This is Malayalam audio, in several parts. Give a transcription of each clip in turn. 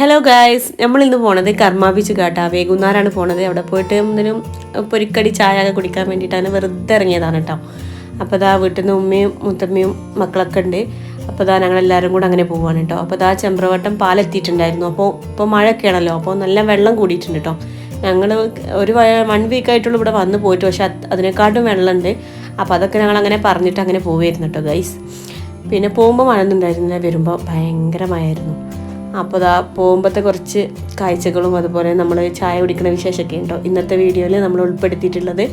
ഹലോ ഗായ്സ് നമ്മൾ ഇന്ന് പോണത് കർമ്മ ബീച്ച് കാട്ടാ. പോണത്. അവിടെ പോയിട്ട് എന്തിനും പൊരിക്കടി ചായ ഒക്കെ കുടിക്കാൻ വേണ്ടിയിട്ടാണ് വെറുതെ ഇറങ്ങിയതാണ് കേട്ടോ. അപ്പോൾ ഇതാ വീട്ടിൽ നിന്ന് ഉമ്മയും മുത്തമ്മയും മക്കളൊക്കെ ഉണ്ട്. അപ്പോൾ ഇതാ ഞങ്ങൾ എല്ലാവരും കൂടെ അങ്ങനെ പോവാണ് കേട്ടോ. അപ്പോൾ ഇതാ ചെമ്പ്രവട്ടം പാലെത്തിയിട്ടുണ്ടായിരുന്നു. അപ്പോൾ ഇപ്പോൾ മഴയൊക്കെയാണല്ലോ. അപ്പോൾ നല്ല വെള്ളം കൂടിയിട്ടുണ്ട് കേട്ടോ. ഞങ്ങൾ ഒരു വൺ വീക്ക് ആയിട്ടുള്ള ഇവിടെ വന്ന് പോയിട്ട്. പക്ഷെ അത് അതിനെക്കാട്ടും വെള്ളമുണ്ട്. അപ്പോൾ അതൊക്കെ ഞങ്ങൾ അങ്ങനെ പറഞ്ഞിട്ട് അങ്ങനെ പോവുമായിരുന്നു കേട്ടോ ഗൈസ് പിന്നെ പോകുമ്പോൾ മഴ ഒന്നും ഉണ്ടായിരുന്നില്ല. വരുമ്പോൾ ഭയങ്കര മഴയായിരുന്നു. അപ്പോൾ ദാ പോകുമ്പോഴത്തെ കുറച്ച് കാഴ്ചകളും അതുപോലെ നമ്മൾ ചായ കുടിക്കുന്ന വിശേഷമൊക്കെ ഉണ്ടോ? ഇന്നത്തെ വീഡിയോയിൽ നമ്മൾ ഉൾപ്പെടുത്തിയിട്ടുള്ളത്.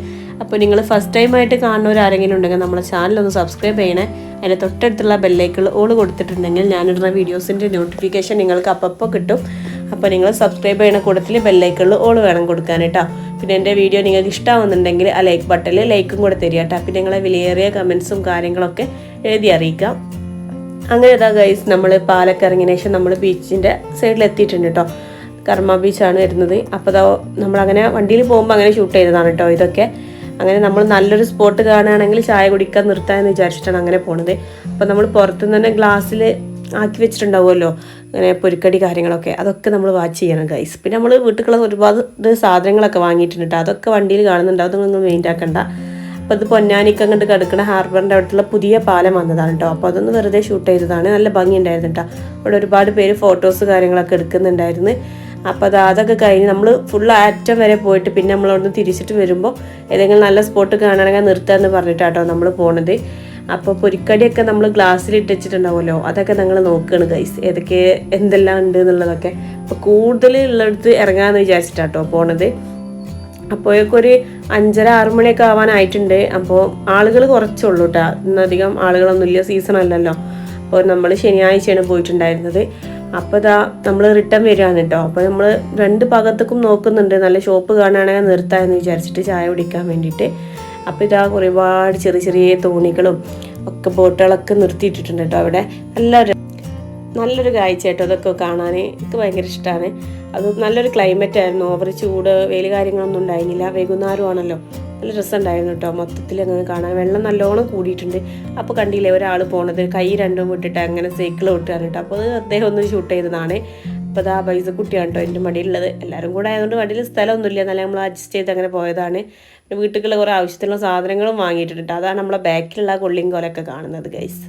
അപ്പോൾ നിങ്ങൾ ഫസ്റ്റ് ടൈം ആയിട്ട് കാണുന്നവർ ആരെങ്കിലും ഉണ്ടെങ്കിൽ നമ്മളെ ചാനലൊന്ന് സബ്സ്ക്രൈബ് ചെയ്യണേ. അതിന്റെ തൊട്ടടുത്തുള്ള ബെല്ലൈക്കിൾ ഓൾ കൊടുത്തിട്ടുണ്ടെങ്കിൽ ഞാനിടുന്ന വീഡിയോസിന്റെ നോട്ടിഫിക്കേഷൻ നിങ്ങൾക്ക് അപ്പപ്പോൾ കിട്ടും. അപ്പോൾ നിങ്ങൾ സബ്സ്ക്രൈബ് ചെയ്യണ കൂട്ടത്തിൽ ബെല്ലൈക്കിൾ ഓൾ വേണം കൊടുക്കാൻ കേട്ടോ. പിന്നെ എന്റെ വീഡിയോ നിങ്ങൾക്ക് ഇഷ്ടമാവുന്നുണ്ടെങ്കിൽ ആ ലൈക്ക് ബട്ടണിൽ ലൈക്കും കൂടെ തരിക കേട്ടോ. പിന്നെ നിങ്ങളെ വിലയേറിയ കമൻസും കാര്യങ്ങളൊക്കെ എഴുതി അറിയിക്കാം. അങ്ങനെ ഇതാ ഗൈസ് നമ്മൾ പാലൊക്കെ ഇറങ്ങിയ ശേഷം നമ്മൾ ബീച്ചിന്റെ സൈഡിൽ എത്തിയിട്ടുണ്ട് കേട്ടോ കർമ്മ ബീച്ചാണ് വരുന്നത്. അപ്പോൾ ഇതാ നമ്മളങ്ങനെ വണ്ടിയിൽ പോകുമ്പോൾ അങ്ങനെ ഷൂട്ട് ചെയ്തതാണ് കേട്ടോ ഇതൊക്കെ. അങ്ങനെ നമ്മൾ നല്ലൊരു സ്പോട്ട് കാണുകയാണെങ്കിൽ ചായ കുടിക്കാൻ നിർത്താമെന്ന് വിചാരിച്ചിട്ടാണ് അങ്ങനെ പോണത്. അപ്പോൾ നമ്മൾ പുറത്തുനിന്ന് തന്നെ ഗ്ലാസ്സിൽ ആക്കി വെച്ചിട്ടുണ്ടാവുമല്ലോ. അങ്ങനെ പൊരിക്കടി കാര്യങ്ങളൊക്കെ. അതൊക്കെ നമ്മൾ വാച്ച് ചെയ്യണം ഗൈസ് പിന്നെ നമ്മൾ വീട്ടിലുള്ള ഒരുപാട് സാധനങ്ങളൊക്കെ വാങ്ങിയിട്ടുണ്ട് അതൊക്കെ വണ്ടിയിൽ കാണുന്നുണ്ട്. അതൊന്നും നിങ്ങൾ ആക്കണ്ട. അപ്പോൾ ഇത് പൊന്നാനിക്ക് അങ്ങോട്ട് കിടക്കുന്ന ഹാർബറിന്റെ അടുത്തുള്ള പുതിയ പാലം വന്നതാണ് കേട്ടോ അപ്പോൾ അതൊന്ന് വെറുതെ ഷൂട്ട് ചെയ്തതാണ്. നല്ല ഭംഗിയുണ്ടായിരുന്നു കേട്ടോ അവിടെ ഒരുപാട് പേര് ഫോട്ടോസ് കാര്യങ്ങളൊക്കെ എടുക്കുന്നുണ്ടായിരുന്നു. അപ്പോൾ അത് അതൊക്കെ കഴിഞ്ഞ് നമ്മൾ ഫുൾ ആറ്റം വരെ പോയിട്ട് പിന്നെ നമ്മൾ അവിടുന്ന് തിരിച്ചിട്ട് വരുമ്പോൾ ഏതെങ്കിലും നല്ല സ്പോട്ട് കാണണമെങ്കിൽ നിർത്താമെന്ന് പറഞ്ഞിട്ടാട്ടോ നമ്മൾ പോണത്. അപ്പോൾ പൊരിക്കടിയൊക്കെ നമ്മൾ ഗ്ലാസ്സിൽ ഇട്ടിട്ടുണ്ടാവുമല്ലോ അതൊക്കെ ഞങ്ങൾ നോക്കുകയാണ് ഗൈസ് ഏതൊക്കെ എന്തെല്ലാം ഉണ്ട് എന്നുള്ളതൊക്കെ. അപ്പോൾ കൂടുതൽ ഉള്ളിടത്ത് ഇറങ്ങാമെന്ന് വിചാരിച്ചിട്ടാട്ടോ പോണത്. അപ്പോഴേക്കും ഒരു അഞ്ചര ആറു മണിയൊക്കെ ആവാനായിട്ടുണ്ട്. അപ്പോൾ ആളുകൾ കുറച്ചുള്ളൂ കേട്ടോ ഇന്നധികം ആളുകളൊന്നുമില്ല സീസൺ അല്ലല്ലോ. അപ്പോൾ നമ്മൾ ശനിയാഴ്ചയാണ് പോയിട്ടുണ്ടായിരുന്നത്. അപ്പോൾ ഇതാ നമ്മൾ റിട്ടേൺ വരികയാണ് കേട്ടോ അപ്പോൾ നമ്മൾ രണ്ട് ഭാഗത്തേക്കും നോക്കുന്നുണ്ട്. നല്ല ഷോപ്പ് കാണുകയാണെങ്കിൽ നിർത്താമെന്ന് വിചാരിച്ചിട്ട് ചായ കുടിക്കാൻ വേണ്ടിയിട്ട്. അപ്പോൾ ഇതാ ഒരുപാട് ചെറിയ ചെറിയ തോണികളും ഒക്കെ ബോട്ടുകളൊക്കെ നിർത്തിയിട്ടിട്ടുണ്ട് കേട്ടോ അവിടെ. നല്ല നല്ലൊരു കാഴ്ച കേട്ടോ അതൊക്കെ കാണാൻ. എനിക്ക് ഭയങ്കര ഇഷ്ടമാണ് അത് നല്ലൊരു ക്ലൈമറ്റ് ആയിരുന്നു. ഓവർ ചൂട് വെയിൽ കാര്യങ്ങളൊന്നും ഉണ്ടായിരുന്നില്ല. വൈകുന്നേരമാണല്ലോ. നല്ല രസമുണ്ടായിരുന്നു കേട്ടോ. മൊത്തത്തിൽ അങ്ങനെ കാണാൻ. വെള്ളം നല്ലോണം കൂടിയിട്ടുണ്ട്. അപ്പോൾ കണ്ടില്ലേ ഒരാൾ പോണത്. കൈ രണ്ടും വിട്ടിട്ട് അങ്ങനെ സൈക്കിൾ വിട്ടാണ് കേട്ടോ. അപ്പോൾ അത് അദ്ദേഹം ഒന്ന് ഷൂട്ട് ചെയ്തതാണ്. അപ്പോൾ ആ പൈസ കുട്ടിയാണ് കേട്ടോ എന്റെ മടിയിലുള്ളത്. എല്ലാവരും കൂടെ ആയതുകൊണ്ട് വണ്ടിയിൽ സ്ഥലമൊന്നുമില്ല. എന്നാലും നമ്മൾ അഡ്ജസ്റ്റ് ചെയ്ത് അങ്ങനെ പോയതാണ്. വീട്ടിലുള്ള കുറേ ആവശ്യത്തിനുള്ള സാധനങ്ങളും വാങ്ങിയിട്ടുണ്ട് അതാണ് നമ്മളെ ബാക്കിലുള്ള കൊള്ളിയും കോലൊക്കെ കാണുന്നത് ഗൈസ്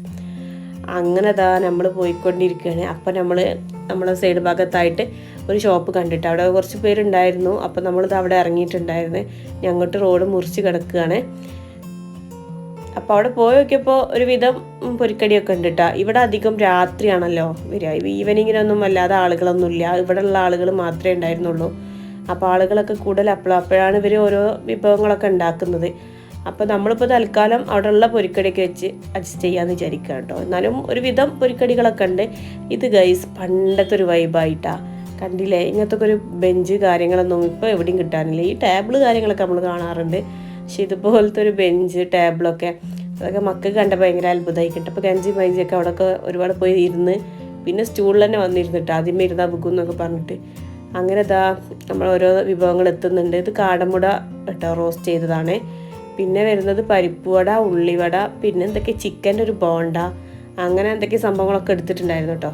അങ്ങനെ അതാ നമ്മൾ പോയിക്കൊണ്ടിരിക്കുകയാണ്. അപ്പം നമ്മൾ നമ്മുടെ സൈഡ് ഭാഗത്തായിട്ട് ഒരു ഷോപ്പ് കണ്ടിട്ട് അവിടെ കുറച്ച് പേരുണ്ടായിരുന്നു. അപ്പം നമ്മളിത് അവിടെ ഇറങ്ങിയിട്ടുണ്ടായിരുന്നു. ഞങ്ങോട്ട് റോഡ് മുറിച്ച് കിടക്കുകയാണ്. അപ്പോൾ അവിടെ പോയി നോക്കിയപ്പോൾ ഒരുവിധം പൊരിക്കടിയൊക്കെ ഉണ്ട് കേട്ടോ ഇവിടെ അധികം രാത്രിയാണല്ലോ വരിക. ഈവനിങ്ങിനൊന്നും അല്ലാതെ ആളുകളൊന്നുമില്ല. ഇവിടെ ഉള്ള ആളുകൾ മാത്രമേ ഉണ്ടായിരുന്നുള്ളൂ. അപ്പോൾ ആളുകളൊക്കെ കൂടുതൽ അപ്പോൾ അപ്പോഴാണ് ഇവർ ഓരോ വിഭവങ്ങളൊക്കെ ഉണ്ടാക്കുന്നത്. അപ്പോൾ നമ്മളിപ്പോൾ തൽക്കാലം അവിടെ ഉള്ള പൊരിക്കടിയൊക്കെ വെച്ച് അഡ്ജസ്റ്റ് ചെയ്യാമെന്ന് വിചാരിക്കുക കേട്ടോ എന്നാലും ഒരുവിധം പൊരിക്കടികളൊക്കെ ഉണ്ട്. ഇത് ഗൈസ് പണ്ടത്തെ ഒരു വൈബായിട്ടാണ് കണ്ടില്ലേ? ഇങ്ങനത്തെ ഒരു ബെഞ്ച് കാര്യങ്ങളൊന്നും ഇപ്പോൾ എവിടെയും കിട്ടാനില്ല. ഈ ടേബിൾ കാര്യങ്ങളൊക്കെ നമ്മൾ കാണാറുണ്ട്. പക്ഷെ ഇതുപോലത്തെ ഒരു ബെഞ്ച് ടേബിളൊക്കെ അതൊക്കെ മക്കൾ കണ്ട ഭയങ്കര അത്ഭുതമായി കിട്ടും. അപ്പോൾ ഗഞ്ചി മൈജിയൊക്കെ അവിടെയൊക്കെ ഒരുപാട് പോയി ഇരുന്ന് പിന്നെ സ്റ്റൂളിൽ തന്നെ വന്നിരുന്നിട്ട് ആദ്യമേ ഇരുന്നാൽ ബുക്കും എന്നൊക്കെ പറഞ്ഞിട്ട്. അങ്ങനെ ഇതാ നമ്മൾ ഓരോ വിഭവങ്ങൾ എത്തുന്നുണ്ട്. ഇത് കാടമുട കേട്ടോ റോസ്റ്റ് ചെയ്തതാണ്. പിന്നെ വരുന്നത് പരിപ്പുവട ഉള്ളിവട പിന്നെ എന്തൊക്കെ ചിക്കന്റെ ഒരു ബോണ്ട അങ്ങനെ എന്തൊക്കെ സംഭവങ്ങളൊക്കെ എടുത്തിട്ടുണ്ടായിരുന്നു കേട്ടോ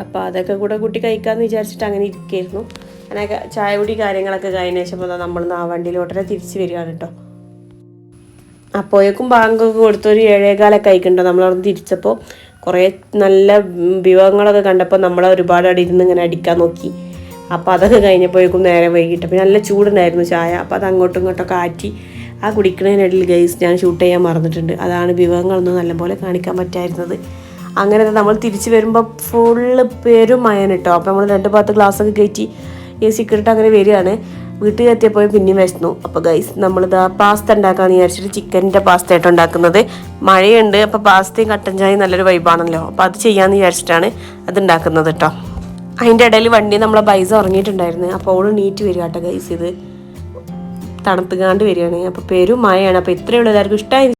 അപ്പോൾ അതൊക്കെ കൂടെ കൂട്ടി കഴിക്കാമെന്ന് വിചാരിച്ചിട്ട് അങ്ങനെ ഇരിക്കുകയായിരുന്നു അങ്ങനെ ചായ കുടി കാര്യങ്ങളൊക്കെ കഴിഞ്ഞ ശേഷം നമ്മൾ ആ വണ്ടിയിലോട്ടനെ തിരിച്ച് വരികയാണ് കേട്ടോ അപ്പോഴേക്കും ബാങ്കൊക്കെ കൊടുത്ത് ഒരു ഏഴേകാലൊക്കെ ആയിക്കുണ്ടോ നമ്മളവിടെ തിരിച്ചപ്പോൾ കുറേ നല്ല വിഭവങ്ങളൊക്കെ കണ്ടപ്പോൾ നമ്മൾ ഒരുപാട് അവിടെ ഇരുന്ന് ഇങ്ങനെ അടിക്കാൻ നോക്കി. അപ്പോൾ അതൊക്കെ കഴിഞ്ഞപ്പോഴേക്കും നേരെ വൈകിട്ട്. പിന്നെ നല്ല ചൂടുണ്ടായിരുന്നു ചായ. അപ്പോൾ അത് അങ്ങോട്ടും ഇങ്ങോട്ടൊക്കെ ആറ്റി ആ കുടിക്കുന്നതിനിടയിൽ ഗൈസ് ഞാൻ ഷൂട്ട് ചെയ്യാൻ മറന്നിട്ടുണ്ട്. അതാണ് വിഭവങ്ങളൊന്നും നല്ലപോലെ കാണിക്കാൻ പറ്റായിരുന്നത്. അങ്ങനെ നമ്മൾ തിരിച്ചു വരുമ്പോൾ ഫുള്ള് പേരും മയൻ അപ്പോൾ നമ്മൾ രണ്ട് ഭാഗത്ത് ഗ്ലാസ്സൊക്കെ കയറ്റി എ സി ഇട്ടിട്ട് അങ്ങനെ വരികയാണ്. വീട്ടിൽ എത്തിയപ്പോൾ പിന്നെയും വിശന്നു. അപ്പോൾ ഗൈസ് നമ്മളിതാ പാസ്ത ഉണ്ടാക്കാമെന്ന് വിചാരിച്ചിട്ട് ചിക്കന്റെ പാസ്ത ആയിട്ട് ഉണ്ടാക്കുന്നത്. മഴയുണ്ട് അപ്പോൾ പാസ്തയും കട്ടൻ ചായയും നല്ലൊരു വൈബാണല്ലോ അപ്പോൾ അത് ചെയ്യാമെന്ന് വിചാരിച്ചിട്ടാണ് അത് ഉണ്ടാക്കുന്നത് കേട്ടോ. അതിന്റെ ഇടയിൽ വണ്ടി നമ്മളെ ബൈസ് ഉറങ്ങിയിട്ടുണ്ടായിരുന്നു. അപ്പോൾ ഓൾ നീറ്റ് വരിക കേട്ടോ ഗൈസ് ഇത്. തണുത്തുകാണ്ട് വരികയാണ്. അപ്പോൾ പേരും മായയാണ് അപ്പോൾ ഇത്രയേ ഉള്ളൂ. എല്ലാവർക്കും ഇഷ്ടമായി